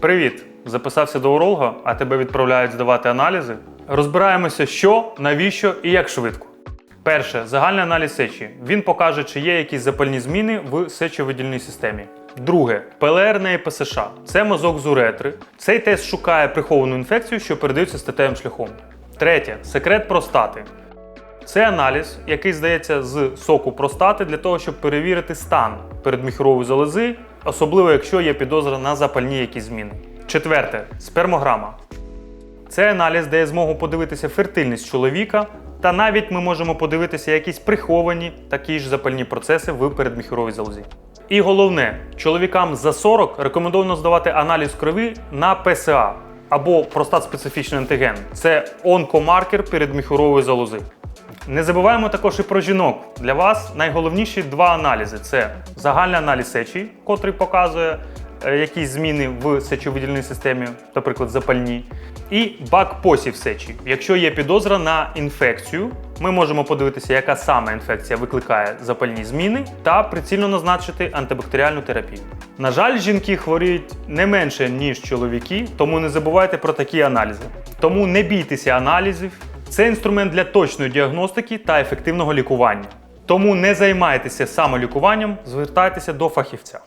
Привіт! Записався до уролога, а тебе відправляють здавати аналізи. Розбираємося, що, навіщо і як швидко. Перше загальний аналіз сечі. Він покаже, чи є якісь запальні зміни в сечовидільній системі. Друге ПЛР на ПСШ. Це мазок з уретри. Цей тест шукає приховану інфекцію, що передається статевим шляхом. Третє секрет простати. Це аналіз, який здається з соку простати для того, щоб перевірити стан передміхрової залози, особливо якщо є підозра на запальні якісь зміни. Четверте спермограма. Це аналіз дає змогу подивитися фертильність чоловіка, та навіть ми можемо подивитися якісь приховані такі ж запальні процеси в передміхровій залозі. І головне, чоловікам за 40 рекомендовано здавати аналіз крові на ПСА або простат-специфічний антиген. Це онкомаркер передміхурової залози. Не забуваємо також і про жінок. Для вас найголовніші два аналізи: це загальний аналіз сечі, котрий показує е, якісь зміни в сечовидільній системі, наприклад, запальні, і бак посів сечі. Якщо є підозра на інфекцію, ми можемо подивитися, яка саме інфекція викликає запальні зміни, та прицільно назначити антибактеріальну терапію. На жаль, жінки хворіють не менше ніж чоловіки, тому не забувайте про такі аналізи. Тому не бійтеся аналізів. Це інструмент для точної діагностики та ефективного лікування. Тому не займайтеся самолікуванням, звертайтеся до фахівця.